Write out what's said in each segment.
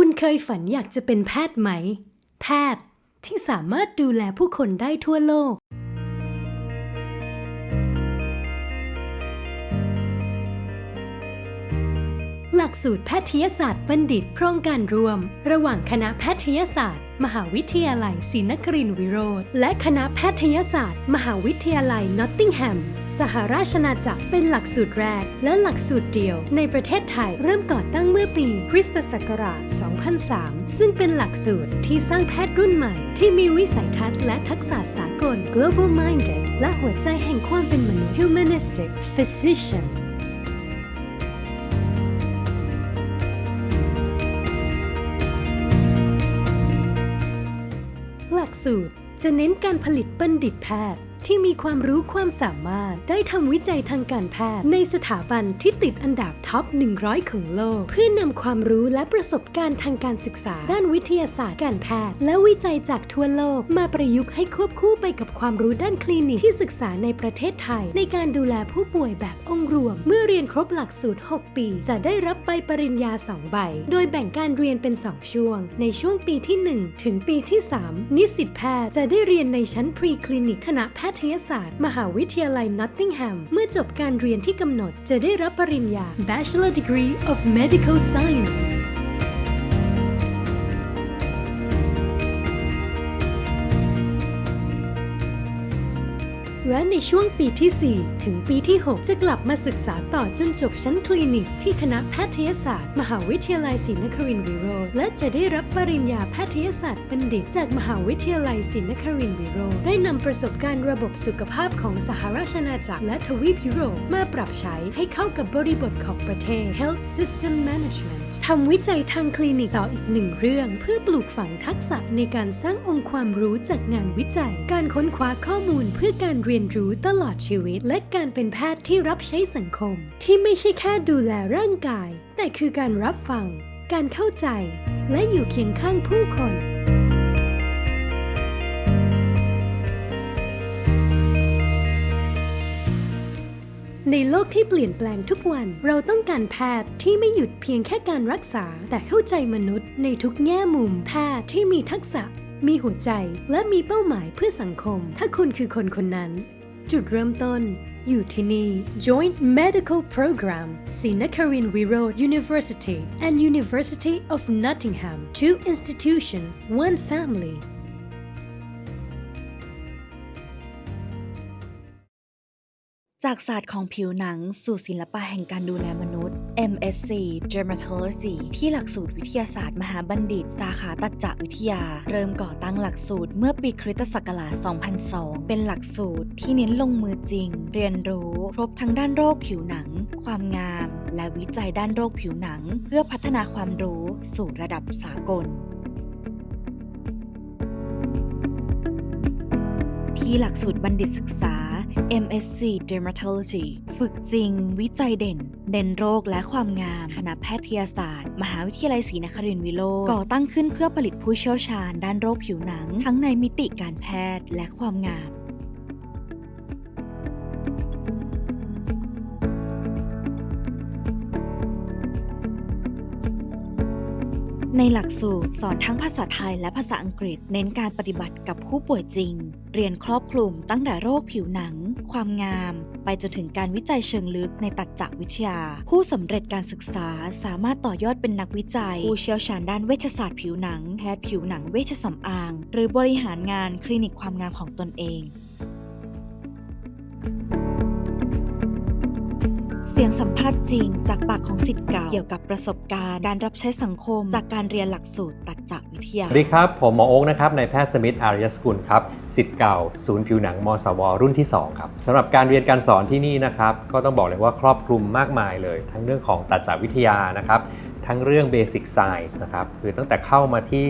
คุณเคยฝันอยากจะเป็นแพทย์ไหม แพทย์ที่สามารถดูแลผู้คนได้ทั่วโลก หลักสูตรแพทยศาสตร์บัณฑิตโครงการรวม ระหว่างคณะแพทยศาสตร์ มหาวิทยาลัยศรีนครินทรวิโรธและคณะแพทยศาสตร์ มหาวิทยาลัยนอตติงแฮม สหราชอาณาจักรเป็นหลักสูตรแรก และหลักสูตรเดียว ในประเทศไทยเริ่มก่อตั้งเมื่อปีคริสตศักราช 2003 ซึ่งเป็นหลักสูตรที่สร้างแพทย์รุ่นใหม่ ที่มีวิสัยทัศน์และทักษะสากล global minded และหัวใจแห่งความเป็นมนุษย์ humanistic physician ลักสูตรจะเน้นการผลิตบัณฑิตแพทย์ ที่มีความรู้ความสามารถได้ทำวิจัยทางการแพทย์ ในสถาบันที่ติดอันดับท็อป 100 ของโลก เพื่อนำความรู้และประสบการณ์ทางการศึกษา ด้านวิทยาศาสตร์การแพทย์ และวิจัยจากทั่วโลก มาประยุกต์ให้ควบคู่ไปกับความรู้ด้านคลินิกที่ศึกษาในประเทศไทย ในการดูแลผู้ป่วยแบบองค์รวม เมื่อเรียนครบหลักสูตร 6 ปี จะได้รับใบปริญญา 2 ใบ โดยแบ่งการเรียนเป็น 2 ช่วง ในช่วงปีที่ 1 ถึงปีที่ 3 นิสิตแพทย์จะได้เรียนในชั้นพรีคลินิกคณะแพทยทยศาสตร์ มหาวิทยาลัยนอตติงแฮม เมื่อจบการเรียนที่กำหนดจะได้รับปริญญา Bachelor Degree of Medical Sciences และในช่วงปีที่ 4 ถึงปีที่ 6 จะกลับมาศึกษาต่อจนจบชั้นคลินิก ที่คณะแพทยศาสตร์ มหาวิทยาลัยศรีนครินทรวิโรธและจะได้รับปริญญาแพทยศาสตร์บัณฑิต จากมหาวิทยาลัยศรีนครินทรวิโรธได้นำประสบการณ์ระบบสุขภาพของสหราชอาณาจักรและทวีปยุโรปมาปรับใช้ให้เข้ากับบริบทของประเทศ Health System Management ทำวิจัยทางคลินิกต่ออีกหนึ่งเรื่อง เพื่อปลูกฝังทักษะในการสร้างองค์ความรู้จากงานวิจัย การค้นคว้าข้อมูลเพื่อการเรียนรียนรู้ตลอดชีวิต และการเป็นแพทย์ที่รับใช้สังคม ที่ไม่ใช่แค่ดูแลร่างกาย แต่คือการรับฟัง การเข้าใจ และอยู่เคียงข้างผู้คนในโลกที่เปลี่ยนแปลงทุกวัน เราต้องการแพทย์ที่ไม่หยุดเพียงแค่การรักษา แต่เข้าใจมนุษย์ในทุกแง่มุมแพทย์ที่มีทักษะ มีหัวใจและมีเป้าหมายเพื่อสังคม ถ้าคุณคือคนคนนั้น จุดเริ่มต้น อยู่ที่นี่ Joint Medical Program ศรีนครินทรวิโรธ University and University of Nottingham Two institution one family จากศาสตร์ของผิวหนังสู่ศิลปะแห่งการดูแลมนุษย์ MSc Dermatology ที่หลักสูตรวิทยาศาสตร์มหาบัณฑิต สาขาตัดจวิทยา เริ่มก่อตั้งหลักสูตรเมื่อปีคริสตศักราช 2002 เป็นหลักสูตรที่เน้นลงมือจริง เรียนรู้ครบทั้งด้านโรคผิวหนัง ความงาม และวิจัยด้านโรคผิวหนัง เพื่อพัฒนาความรู้สู่ระดับสากลที่หลักสูตรบัณฑิตศึกษา MSc Dermatology ฝึกจริง วิจัยเด่น เด่นโรคและความงาม คณะแพทยศาสตร์ มหาวิทยาลัยศรีนครินทรวิโรธก่อตั้งขึ้นเพื่อผลิตผู้เชี่ยวชาญด้านโรคผิวหนัง ทั้งในมิติการแพทย์และความงามในหลักสูตรสอนทั้งภาษาไทยและภาษาอังกฤษ เน้นการปฏิบัติกับผู้ป่วยจริง เรียนครอบคลุมตั้งแต่โรคผิวหนัง ความงาม ไปจนถึงการวิจัยเชิงลึกในตัดจวิทยา ผู้สำเร็จการศึกษาสามารถต่อยอดเป็นนักวิจัย ผู้เชี่ยวชาญด้านเวชศาสตร์ผิวหนังแพทย์ผิวหนังเวชสำอาง หรือบริหารงานคลินิกความงามของตนเองเสียงสัมภาษณ์จริงจากปากของสิทธิ์เก่าเกี่ยวกับประสบการณ์ การรับใช้สังคมจากการเรียนหลักสูตรตัด จากวิทยา สวัสดีครับ ผมหมอโอ๊กนะครับนายแพทย์สมิทธอารยสกุลครับสิทธิ์เก่า ศูนย์ผิวหนังมสว รุ่นที่ 2 ครับสำหรับการเรียนการสอนที่นี่นะครับ ก็ต้องบอกเลยว่าครอบคลุมมากมายเลย ทั้งเรื่องของตัดจากวิทยานะครับ ทั้งเรื่อง Basic Science นะครับคือตั้งแต่เข้ามาที่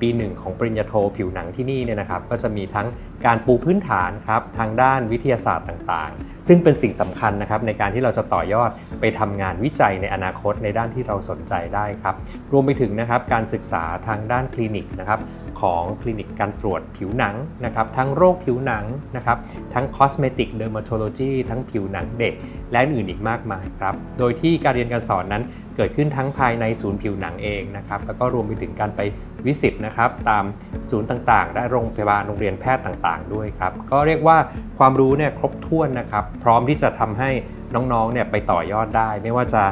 ปีหนึ่งของปริญญาโทผิวหนังที่นี่เนี่ยนะครับก็จะมีทั้งการปูพื้นฐานครับทางด้านวิทยาศาสตร์ต่างๆ ซึ่งเป็นสิ่งสำคัญนะครับในการที่เราจะต่อยอดไปทำงานวิจัยในอนาคตในด้านที่เราสนใจได้ครับรวมไปถึงนะครับการศึกษาทางด้านคลินิกนะครับ ของคลินิกการตรวจผิวหนังนะครับทั้งโรคผิวหนังนะครับทั้ง cosmetic dermatology ทั้งผิวหนังเด็ก และอื่นอีกมากมายครับ โดยที่การเรียนการสอนนั้นเกิดขึ้นทั้งภายในศูนย์ผิวหนังเองนะครับแล้วก็รวมไปถึงการไปวิสิตนะครับตามศูนย์ต่างๆ และโรงพยาบาลโรงเรียนแพทย์ต่างๆ ด้วยครับ ก็เรียกว่าความรู้เนี่ยครบถ้วนนะครับ พร้อมที่จะทำให้น้องๆเนี่ยไปต่อยอดได้ ไม่ว่าจะ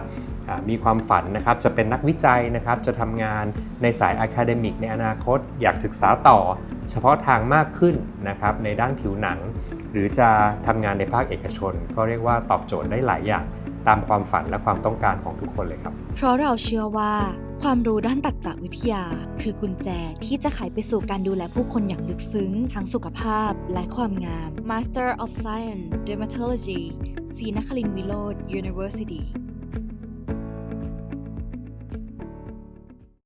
มีความฝันนะครับจะเป็นนักวิจัยนะครับจะทำงานในสายอะคาเดมิกในอนาคต อยากศึกษาต่อ เฉพาะทางมากขึ้นนะครับในด้านผิวหนัง หรือจะทำงานในภาคเอกชน ก็เรียกว่าตอบโจทย์ได้หลายอย่างตามความฝันและความต้องการของทุกคนเลยครับ เพราะเราเชื่อว่า ความรู้ด้านตัดจวิทยา คือกุญแจที่จะไขไปสู่การดูแลผู้คนอย่างลึกซึ้ง ทั้งสุขภาพและความงาม Master of Science Dermatology ศรีนครินทรวิโรธ University